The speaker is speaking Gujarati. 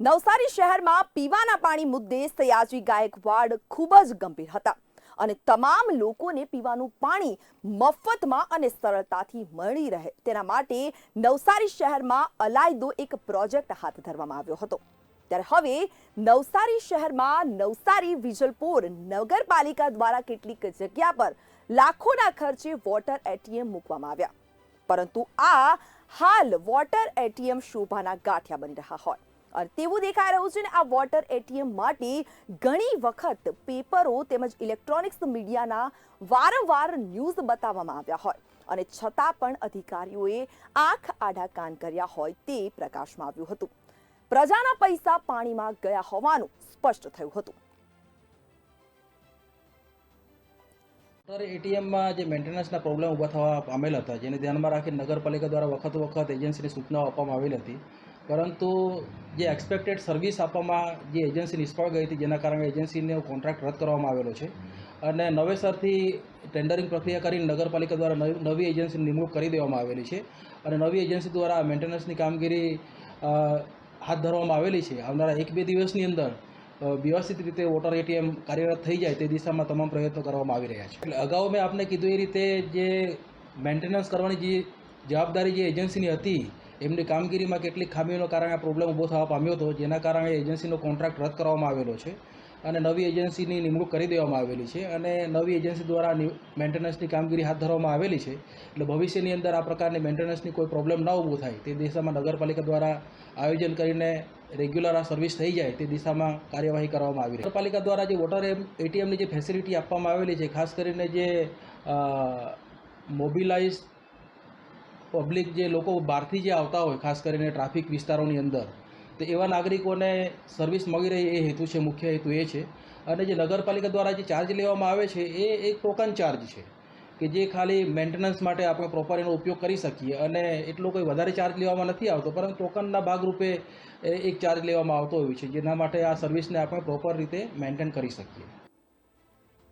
નવસારી શહેરમાં પીવાના પાણી મુદ્દે સયાજી ગાયકવાડ ખૂબ જ ગંભીર હતા અને તમામ લોકોને પીવાનું પાણી મફતમાં અને સરળતાથી મળી રહે. તેના માટે નવસારી શહેરમાં અલાયદો એક પ્રોજેક્ટ હાથ ધરવામાં આવ્યો હતો. ત્યારે હવે નવસારી શહેરમાં નવસારી, વિજલપોર નગરપાલિકા દ્વારા કેટલીક જગ્યા પર લાખોના ખર્ચે વોટર એટીએમ મૂકવામાં આવ્યા. પરંતુ આ હાલ વોટર એટીએમ શોભાના ગાંઠિયા બની રહ્યા હોય. અને તેવું દેખાઈ રહ્યું છે ને આ વોટર એટીએમ માટે ઘણી વખત પેપરો તેમજ ઇલેક્ટ્રોનિક્સ મીડિયાના વારંવાર ન્યૂઝ બતાવવામાં આવ્યા હોય. અને છતાં પણ અધિકારીઓએ આંખ આડા કાન કર્યા હોય તે પ્રકાશમાં આવ્યું હતું. પ્રજાના પૈસા પાણીમાં ગયા હોવાનું સ્પષ્ટ થયું હતું. સર એટીએમમાં જે મેન્ટેનન્સના પ્રોબ્લેમ ઊભા થવા પામેલ હતા, જેને ધ્યાનમાં રાખી નગરપાલિકા દ્વારા વખત વખત એજન્સીને સૂચનાઓ આપવામાં આવેલી હતી. પરંતુ જે એક્સપેક્ટેડ સર્વિસ આપવામાં જે એજન્સી નિષ્ફળ ગઈ હતી, જેના કારણે એજન્સીને કોન્ટ્રાક્ટ રદ કરવામાં આવેલો છે. અને નવેસરથી ટેન્ડરિંગ પ્રક્રિયા કરીને નગરપાલિકા દ્વારા નવી એજન્સીની નિમણૂક કરી દેવામાં આવેલી છે. અને નવી એજન્સી દ્વારા મેન્ટેનન્સની કામગીરી હાથ ધરવામાં આવેલી છે. આવનારા એક બે દિવસની અંદર વ્યવસ્થિત રીતે વોટર એટીએમ કાર્યરત થઈ જાય તે દિશામાં તમામ પ્રયત્નો કરવામાં આવી રહ્યા છે. એટલે અગાઉ મેં આપને કીધું એ રીતે જે મેન્ટેનન્સ કરવાની જે જવાબદારી જે એજન્સીની હતી એમની કામગીરીમાં કેટલીક ખામીઓના કારણે આ પ્રોબ્લેમ ઊભો થવા પામ્યો હતો, જેના કારણે એજન્સીનો કોન્ટ્રાક્ટ રદ કરવામાં આવેલો છે અને નવી એજન્સીની નિમણૂક કરી દેવામાં આવેલી છે અને નવી એજન્સી દ્વારા મેન્ટેનન્સની કામગીરી હાથ ધરવામાં આવેલી છે એટલે ભવિષ્યની અંદર આ પ્રકારની મેન્ટેનન્સની કોઈ પ્રોબ્લેમ ન ઊભો થાય, તે દિશામાં નગરપાલિકા દ્વારા આયોજન કરીને રેગ્યુલર આ સર્વિસ થઈ જાય, તે દિશામાં કાર્યવાહી કરવામાં આવી રહી. નગરપાલિકા દ્વારા જે વોટર એટીએમની જે ફેસિલિટી આપવામાં આવેલી છે, ખાસ કરીને જે મોબિલાઇઝ પબ્લિક જે લોકો બહારથી જે આવતા હોય, ખાસ કરીને ટ્રાફિક વિસ્તારોની અંદર, તો એવા નાગરિકોને સર્વિસ મળી રહે એ હેતુ છે, મુખ્ય હેતુ એ છે. અને જે નગરપાલિકા દ્વારા જે ચાર્જ લેવામાં આવે છે, એ એક ટોકન ચાર્જ છે કે જે ખાલી મેન્ટેનન્સ માટે આપણે પ્રોપર એનો ઉપયોગ કરી શકીએ અને એટલો કોઈ વધારે ચાર્જ લેવામાં નથી આવતો, પરંતુ ટોકનના ભાગરૂપે એક ચાર્જ લેવામાં આવતો હોય છે, જેના માટે આ સર્વિસને આપણે પ્રોપર રીતે મેન્ટેન કરી શકીએ.